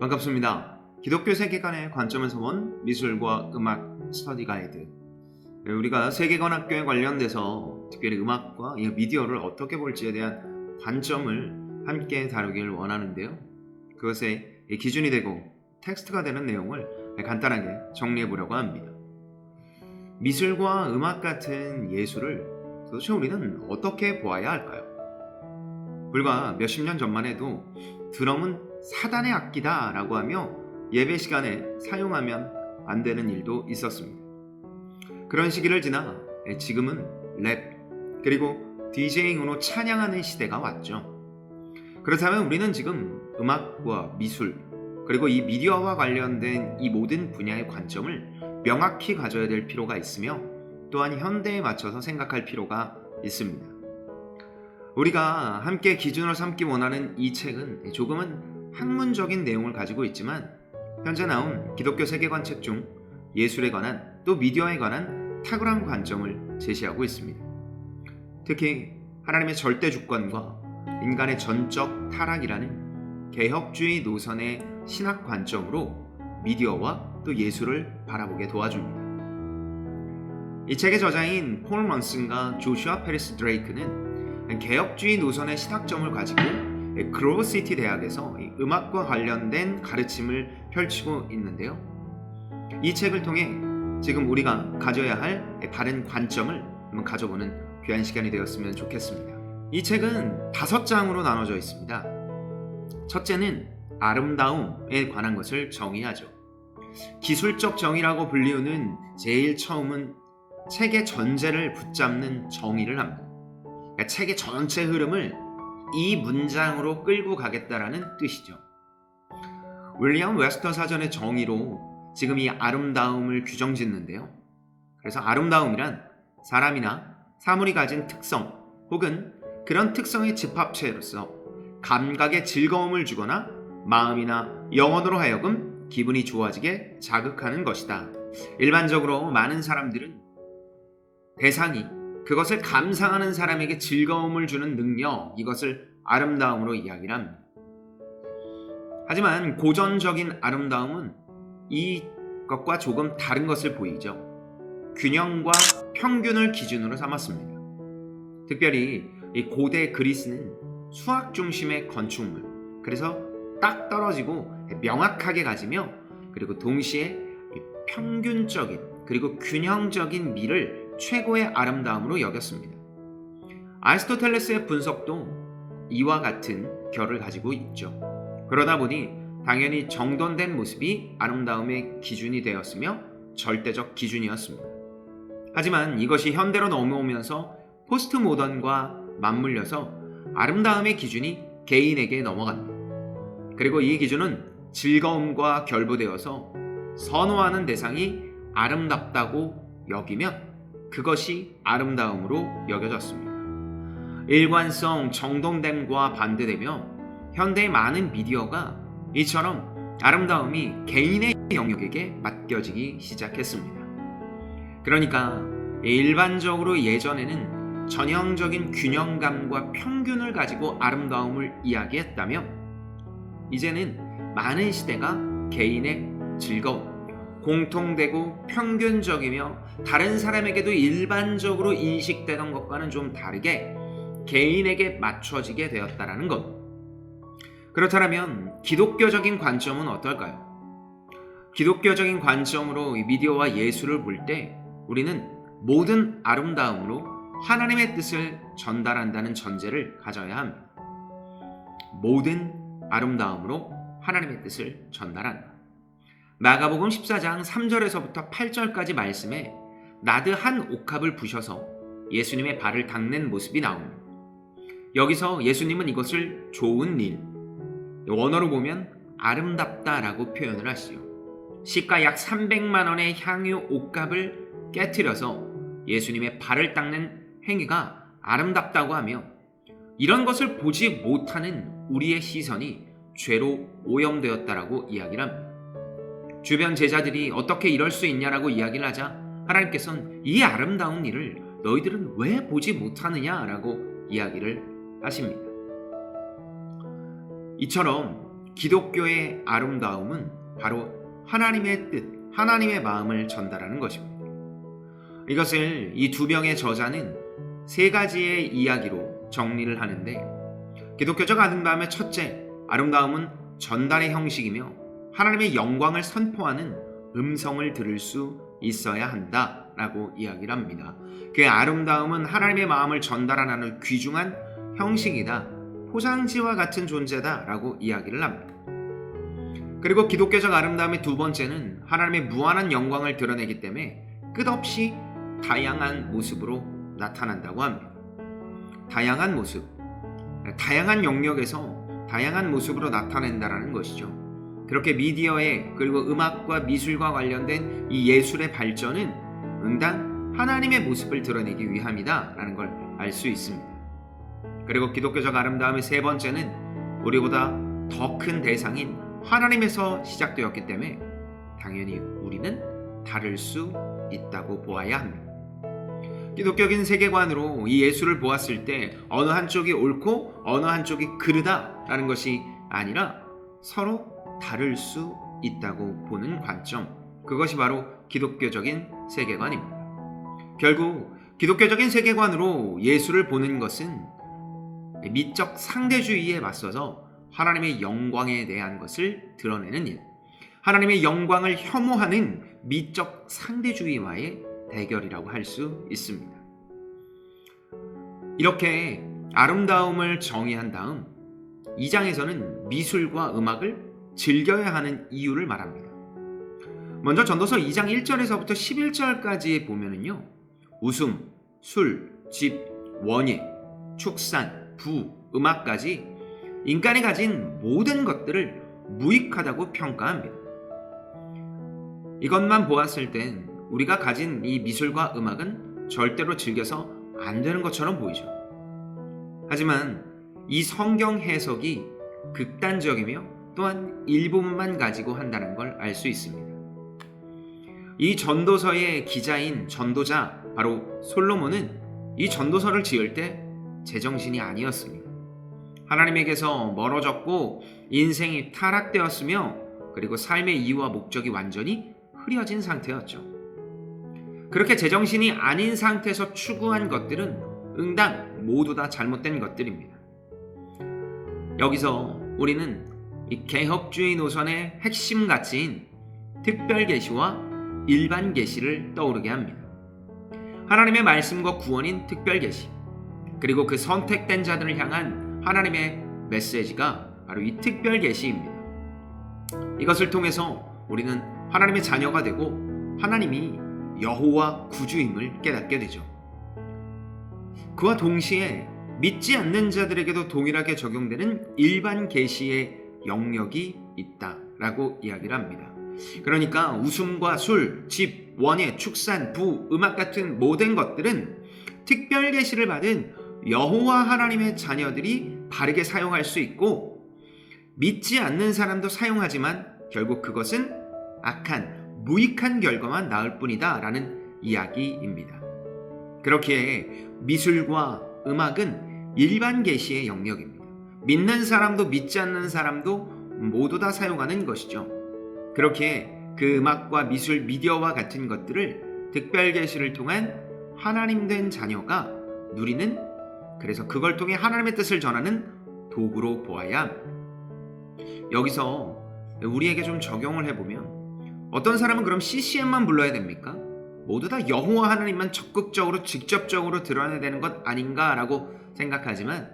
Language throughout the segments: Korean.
반갑습니다. 기독교 세계관의 관점에서 본 미술과 음악 스터디 가이드. 네, 우리가 세계관 학교에 관련돼서 특별히 음악과 이 미디어를 어떻게 볼지에 대한 관점을 함께 다루길 원하는데요. 그것의 기준이 되고 텍스트가 되는 내용을 간단하게 정리해 보려고 합니다. 미술과 음악 같은 예술을 도대체 우리는 어떻게 보아야 할까요? 불과 몇십 년 전만 해도 드럼은 사단의 악기다 라고 하며 예배 시간에 사용하면 안 되는 일도 있었습니다. 그런 시기를 지나 지금은 랩 그리고 디제잉으로 찬양하는 시대가 왔죠. 그렇다면 우리는 지금 음악과 미술 그리고 이 미디어와 관련된 이 모든 분야의 관점을 명확히 가져야 될 필요가 있으며 또한 현대에 맞춰서 생각할 필요가 있습니다. 우리가 함께 기준으로 삼기 원하는 이 책은 조금은 학문적인 내용을 가지고 있지만 현재 나온 기독교 세계관 책 중 예술에 관한 또 미디어에 관한 탁월한 관점을 제시하고 있습니다. 특히 하나님의 절대 주권과 인간의 전적 타락이라는 개혁주의 노선의 신학 관점으로 미디어와 또 예술을 바라보게 도와줍니다. 이 책의 저자인 폴 먼슨과 조슈아 페리스 드레이크는 개혁주의 노선의 신학점을 가지고 그로우시티 대학에서 음악과 관련된 가르침을 펼치고 있는데요. 이 책을 통해 지금 우리가 가져야 할 바른 관점을 한번 가져보는 귀한 시간이 되었으면 좋겠습니다. 이 책은 다섯 장으로 나눠져 있습니다. 첫째는 아름다움에 관한 것을 정의하죠. 기술적 정의라고 불리우는 제일 처음은 책의 전제를 붙잡는 정의를 합니다. 그러니까 책의 전체 흐름을 이 문장으로 끌고 가겠다라는 뜻이죠. 윌리엄 웨스터 사전의 정의로 지금 이 아름다움을 규정 짓는데요. 그래서 아름다움이란 사람이나 사물이 가진 특성 혹은 그런 특성의 집합체로서 감각의 즐거움을 주거나 마음이나 영혼으로 하여금 기분이 좋아지게 자극하는 것이다. 일반적으로 많은 사람들은 대상이 그것을 감상하는 사람에게 즐거움을 주는 능력, 이것을 아름다움으로 이야기를 합니다. 하지만 고전적인 아름다움은 이것과 조금 다른 것을 보이죠. 균형과 평균을 기준으로 삼았습니다. 특별히 이 고대 그리스는 수학 중심의 건축물, 그래서 딱 떨어지고 명확하게 가지며 그리고 동시에 평균적인 그리고 균형적인 미를 최고의 아름다움으로 여겼습니다. 아리스토텔레스의 분석도 이와 같은 결을 가지고 있죠. 그러다 보니 당연히 정돈된 모습이 아름다움의 기준이 되었으며 절대적 기준이었습니다. 하지만 이것이 현대로 넘어오면서 포스트 모던과 맞물려서 아름다움의 기준이 개인에게 넘어갑니다. 그리고 이 기준은 즐거움과 결부되어서 선호하는 대상이 아름답다고 여기면 그것이 아름다움으로 여겨졌습니다. 일관성, 정돈됨과 반대되며 현대의 많은 미디어가 이처럼 아름다움이 개인의 영역에게 맡겨지기 시작했습니다. 그러니까 일반적으로 예전에는 전형적인 균형감과 평균을 가지고 아름다움을 이야기했다면 이제는 많은 시대가 개인의 즐거움, 공통되고 평균적이며 다른 사람에게도 일반적으로 인식되던 것과는 좀 다르게 개인에게 맞춰지게 되었다라는 것. 그렇다면 기독교적인 관점은 어떨까요? 기독교적인 관점으로 미디어와 예술을 볼 때 우리는 모든 아름다움으로 하나님의 뜻을 전달한다는 전제를 가져야 합니다. 모든 아름다움으로 하나님의 뜻을 전달한다. 마가복음 14장 3절에서부터 8절까지 말씀에 나드 한 옥합을 부셔서 예수님의 발을 닦는 모습이 나옵니다. 여기서 예수님은 이것을 좋은 일, 원어로 보면 아름답다라고 표현을 하시죠. 시가 약 300만 원의 향유 옥합을 깨뜨려서 예수님의 발을 닦는 행위가 아름답다고 하며 이런 것을 보지 못하는 우리의 시선이 죄로 오염되었다라고 이야기를 합니다. 주변 제자들이 어떻게 이럴 수 있냐라고 이야기를 하자 하나님께서는 이 아름다운 일을 너희들은 왜 보지 못하느냐라고 이야기를 하십니다. 이처럼 기독교의 아름다움은 바로 하나님의 뜻, 하나님의 마음을 전달하는 것입니다. 이것을 이 두 병의 저자는 세 가지의 이야기로 정리를 하는데 기독교적 아름다움의 첫째, 아름다움은 전달의 형식이며 하나님의 영광을 선포하는 음성을 들을 수 있어야 한다 라고 이야기를 합니다. 그 아름다움은 하나님의 마음을 전달하는 귀중한 형식이다. 포장지와 같은 존재다 라고 이야기를 합니다. 그리고 기독교적 아름다움의 두 번째는 하나님의 무한한 영광을 드러내기 때문에 끝없이 다양한 모습으로 나타난다고 합니다. 다양한 모습, 다양한 영역에서 다양한 모습으로 나타낸다라는 것이죠. 그렇게 미디어에 그리고 음악과 미술과 관련된 이 예술의 발전은 응당 하나님의 모습을 드러내기 위함이다라는 걸 알 수 있습니다. 그리고 기독교적 아름다움의 세 번째는 우리보다 더 큰 대상인 하나님에서 시작되었기 때문에 당연히 우리는 다를 수 있다고 보아야 합니다. 기독교적인 세계관으로 이 예수를 보았을 때 어느 한쪽이 옳고 어느 한쪽이 그르다라는 것이 아니라 서로 다를 수 있다고 보는 관점. 그것이 바로 기독교적인 세계관입니다. 결국 기독교적인 세계관으로 예수를 보는 것은 미적 상대주의에 맞서서 하나님의 영광에 대한 것을 드러내는 일. 하나님의 영광을 혐오하는 미적 상대주의와의 대결이라고 할 수 있습니다. 이렇게 아름다움을 정의한 다음 2장에서는 미술과 음악을 즐겨야 하는 이유를 말합니다. 먼저 전도서 2장 1절에서부터 11절까지 보면은요. 웃음, 술, 집, 원예, 축산, 부, 음악까지 인간이 가진 모든 것들을 무익하다고 평가합니다. 이것만 보았을 땐 우리가 가진 이 미술과 음악은 절대로 즐겨서 안 되는 것처럼 보이죠. 하지만 이 성경 해석이 극단적이며 또한 일부분만 가지고 한다는 걸 알 수 있습니다. 이 전도서의 기자인 전도자 바로 솔로몬은 이 전도서를 지을 때 제정신이 아니었습니다. 하나님에게서 멀어졌고 인생이 타락되었으며 그리고 삶의 이유와 목적이 완전히 흐려진 상태였죠. 그렇게 제정신이 아닌 상태에서 추구한 것들은 응당 모두 다 잘못된 것들입니다. 여기서 우리는 이 개혁주의 노선의 핵심 가치인 특별 계시와 일반 계시를 떠오르게 합니다. 하나님의 말씀과 구원인 특별 계시 그리고 그 선택된 자들을 향한 하나님의 메시지가 바로 이 특별 계시입니다. 이것을 통해서 우리는 하나님의 자녀가 되고 하나님이 여호와 구주임을 깨닫게 되죠. 그와 동시에 믿지 않는 자들에게도 동일하게 적용되는 일반 계시의 영역이 있다라고 이야기를 합니다. 그러니까 웃음과 술, 집, 원예, 축산, 부, 음악 같은 모든 것들은 특별 계시를 받은 여호와 하나님의 자녀들이 바르게 사용할 수 있고 믿지 않는 사람도 사용하지만 결국 그것은 악한 무익한 결과만 낳을 뿐이다라는 이야기입니다. 그렇기에 미술과 음악은 일반 계시의 영역입니다. 믿는 사람도 믿지 않는 사람도 모두 다 사용하는 것이죠. 그렇게 그 음악과 미술, 미디어와 같은 것들을 특별 계시를 통한 하나님 된 자녀가 누리는 그래서 그걸 통해 하나님의 뜻을 전하는 도구로 보아야 여기서 우리에게 좀 적용을 해보면 어떤 사람은 그럼 CCM만 불러야 됩니까? 모두 다 여호와 하나님만 적극적으로 직접적으로 드러내야 되는 것 아닌가라고 생각하지만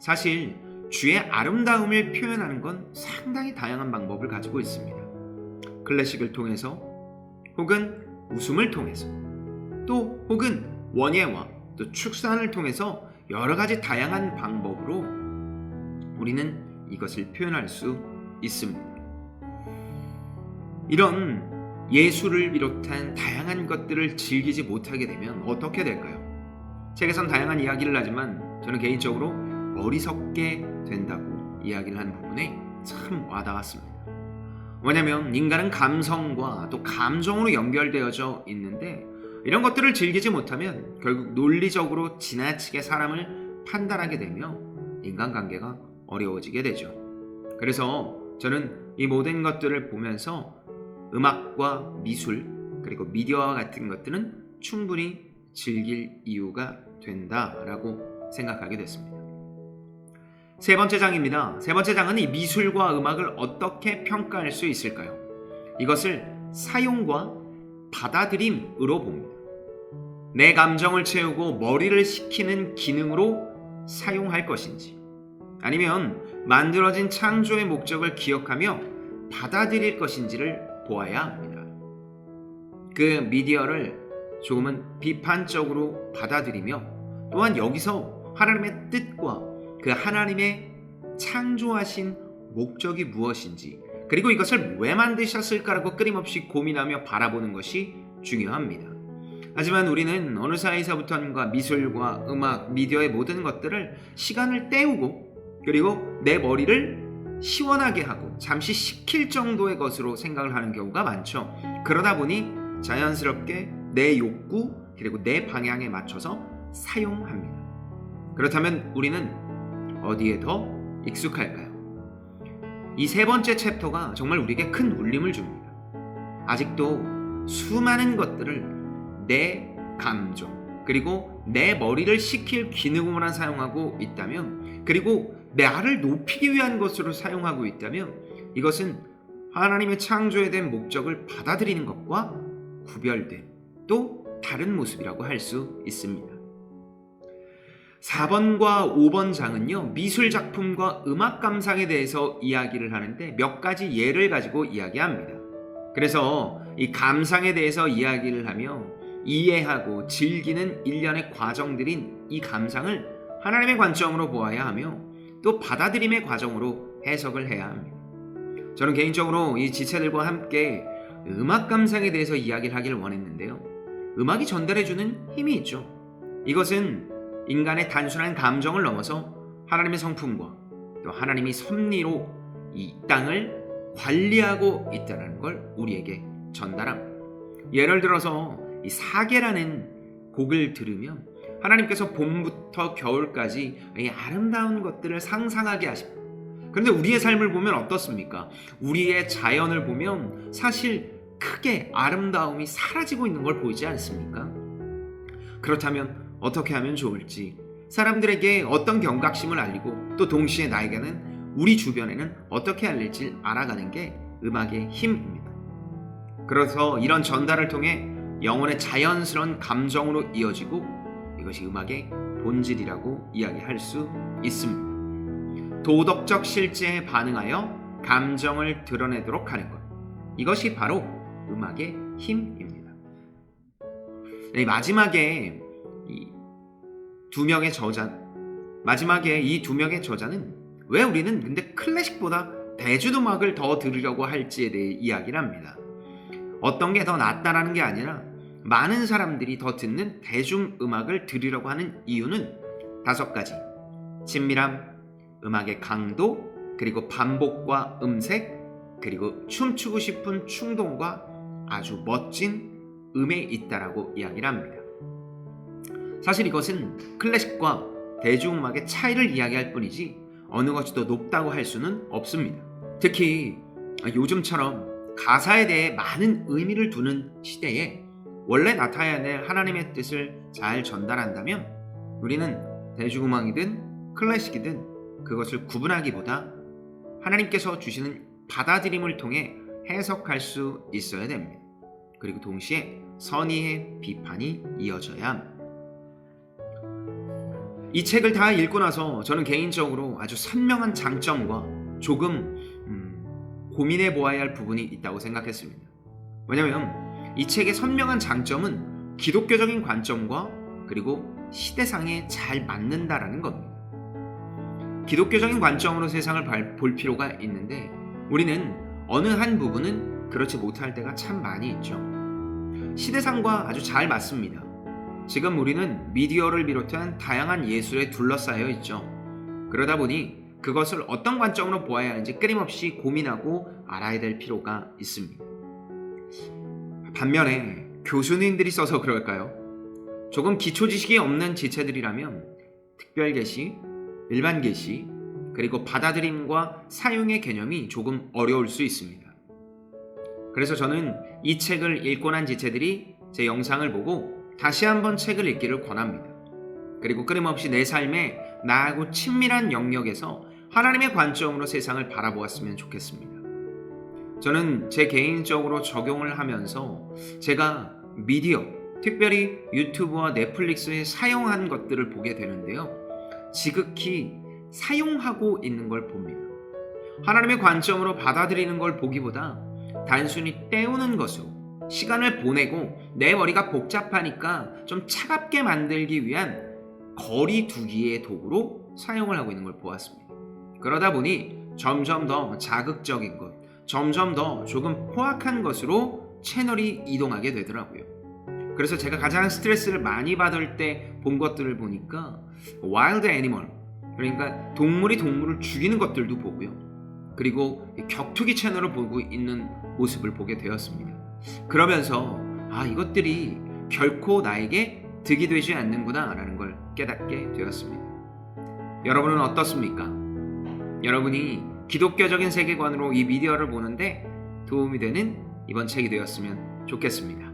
사실 주의 아름다움을 표현하는 건 상당히 다양한 방법을 가지고 있습니다. 클래식을 통해서 혹은 웃음을 통해서 또 혹은 원예와 또 축산을 통해서 여러 가지 다양한 방법으로 우리는 이것을 표현할 수 있습니다. 이런 예술을 비롯한 다양한 것들을 즐기지 못하게 되면 어떻게 될까요? 책에선 다양한 이야기를 하지만 저는 개인적으로 어리석게 된다고 이야기를 하는 부분에 참 와닿았습니다. 왜냐하면 인간은 감성과 또 감정으로 연결되어져 있는데 이런 것들을 즐기지 못하면 결국 논리적으로 지나치게 사람을 판단하게 되며 인간관계가 어려워지게 되죠. 그래서 저는 이 모든 것들을 보면서 음악과 미술 그리고 미디어와 같은 것들은 충분히 즐길 이유가 된다라고 생각하게 됐습니다. 세 번째 장입니다. 세 번째 장은 이 미술과 음악을 어떻게 평가할 수 있을까요? 이것을 사용과 받아들임으로 봅니다. 내 감정을 채우고 머리를 식히는 기능으로 사용할 것인지, 아니면 만들어진 창조의 목적을 기억하며 받아들일 것인지를 보아야 합니다. 그 미디어를 조금은 비판적으로 받아들이며 또한 여기서 하나님의 뜻과 그 하나님의 창조하신 목적이 무엇인지 그리고 이것을 왜 만드셨을까라고 끊임없이 고민하며 바라보는 것이 중요합니다. 하지만 우리는 어느 사이에서부터인가 미술과 음악, 미디어의 모든 것들을 시간을 때우고 그리고 내 머리를 시원하게 하고 잠시 식힐 정도의 것으로 생각을 하는 경우가 많죠. 그러다 보니 자연스럽게 내 욕구 그리고 내 방향에 맞춰서 사용합니다. 그렇다면 우리는 어디에 더 익숙할까요? 이 세 번째 챕터가 정말 우리에게 큰 울림을 줍니다. 아직도 수많은 것들을 내 감정 그리고 내 머리를 식힐 기능으로만 사용하고 있다면 그리고 나를 높이기 위한 것으로 사용하고 있다면 이것은 하나님의 창조에 대한 목적을 받아들이는 것과 구별된 또 다른 모습이라고 할 수 있습니다. 4번과 5번 장은요, 미술 작품과 음악 감상에 대해서 이야기를 하는데 몇 가지 예를 가지고 이야기합니다. 그래서 이 감상에 대해서 이야기를 하며 이해하고 즐기는 일련의 과정들인 이 감상을 하나님의 관점으로 보아야 하며 또 받아들임의 과정으로 해석을 해야 합니다. 저는 개인적으로 이 지체들과 함께 음악 감상에 대해서 이야기를 하기를 원했는데요. 음악이 전달해주는 힘이 있죠. 이것은 인간의 단순한 감정을 넘어서 하나님의 성품과 또 하나님이 섭리로 이 땅을 관리하고 있다는 걸 우리에게 전달합니다. 예를 들어서 이 사계라는 곡을 들으면 하나님께서 봄부터 겨울까지 이 아름다운 것들을 상상하게 하십니다. 그런데 우리의 삶을 보면 어떻습니까? 우리의 자연을 보면 사실 크게 아름다움이 사라지고 있는 걸 보이지 않습니까? 그렇다면 어떻게 하면 좋을지 사람들에게 어떤 경각심을 알리고 또 동시에 나에게는 우리 주변에는 어떻게 알릴지 알아가는 게 음악의 힘입니다. 그래서 이런 전달을 통해 영혼의 자연스러운 감정으로 이어지고 이것이 음악의 본질이라고 이야기할 수 있습니다. 도덕적 실제에 반응하여 감정을 드러내도록 하는 것. 이것이 바로 음악의 힘입니다. 네, 마지막에 두 명의 저자, 마지막에 이 두 명의 저자는 왜 우리는 근데 클래식보다 대중음악을 더 들으려고 할지에 대해 이야기를 합니다. 어떤 게 더 낫다라는 게 아니라 많은 사람들이 더 듣는 대중 음악을 들으려고 하는 이유는 다섯 가지. 친밀함, 음악의 강도, 그리고 반복과 음색, 그리고 춤추고 싶은 충동과 아주 멋진 음에 있다라고 이야기를 합니다. 사실 이것은 클래식과 대중음악의 차이를 이야기할 뿐이지 어느 것이 더 높다고 할 수는 없습니다. 특히 요즘처럼 가사에 대해 많은 의미를 두는 시대에 원래 나타나야 될 하나님의 뜻을 잘 전달한다면 우리는 대중음악이든 클래식이든 그것을 구분하기보다 하나님께서 주시는 받아들임을 통해 해석할 수 있어야 됩니다. 그리고 동시에 선의의 비판이 이어져야 합니다. 이 책을 다 읽고 나서 저는 개인적으로 아주 선명한 장점과 조금 음, 고민해 보아야 할 부분이 있다고 생각했습니다. 왜냐하면 이 책의 선명한 장점은 기독교적인 관점과 그리고 시대상에 잘 맞는다라는 겁니다. 기독교적인 관점으로 세상을 볼 필요가 있는데 우리는 어느 한 부분은 그렇지 못할 때가 참 많이 있죠. 시대상과 아주 잘 맞습니다. 지금 우리는 미디어를 비롯한 다양한 예술에 둘러싸여 있죠. 그러다 보니 그것을 어떤 관점으로 보아야 하는지 끊임없이 고민하고 알아야 될 필요가 있습니다. 반면에 교수님들이 써서 그럴까요? 조금 기초 지식이 없는 지체들이라면 특별 계시, 일반 계시, 그리고 받아들임과 사용의 개념이 조금 어려울 수 있습니다. 그래서 저는 이 책을 읽고 난 지체들이 제 영상을 보고 다시 한번 책을 읽기를 권합니다. 그리고 끊임없이 내 삶에 나하고 친밀한 영역에서 하나님의 관점으로 세상을 바라보았으면 좋겠습니다. 저는 제 개인적으로 적용을 하면서 제가 미디어, 특별히 유튜브와 넷플릭스에 사용한 것들을 보게 되는데요. 지극히 사용하고 있는 걸 봅니다. 하나님의 관점으로 받아들이는 걸 보기보다 단순히 때우는 것으로 시간을 보내고 내 머리가 복잡하니까 좀 차갑게 만들기 위한 거리 두기의 도구로 사용을 하고 있는 걸 보았습니다. 그러다 보니 점점 더 자극적인 것, 점점 더 조금 포악한 것으로 채널이 이동하게 되더라고요. 그래서 제가 가장 스트레스를 많이 받을 때 본 것들을 보니까 와일드 애니멀 그러니까 동물이 동물을 죽이는 것들도 보고요. 그리고 격투기 채널을 보고 있는 모습을 보게 되었습니다. 그러면서 아 이것들이 결코 나에게 득이 되지 않는구나라는 걸 깨닫게 되었습니다. 여러분은 어떻습니까? 여러분이 기독교적인 세계관으로 이 미디어를 보는데 도움이 되는 이번 책이 되었으면 좋겠습니다.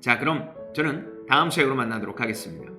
자, 그럼 저는 다음 책으로 만나도록 하겠습니다.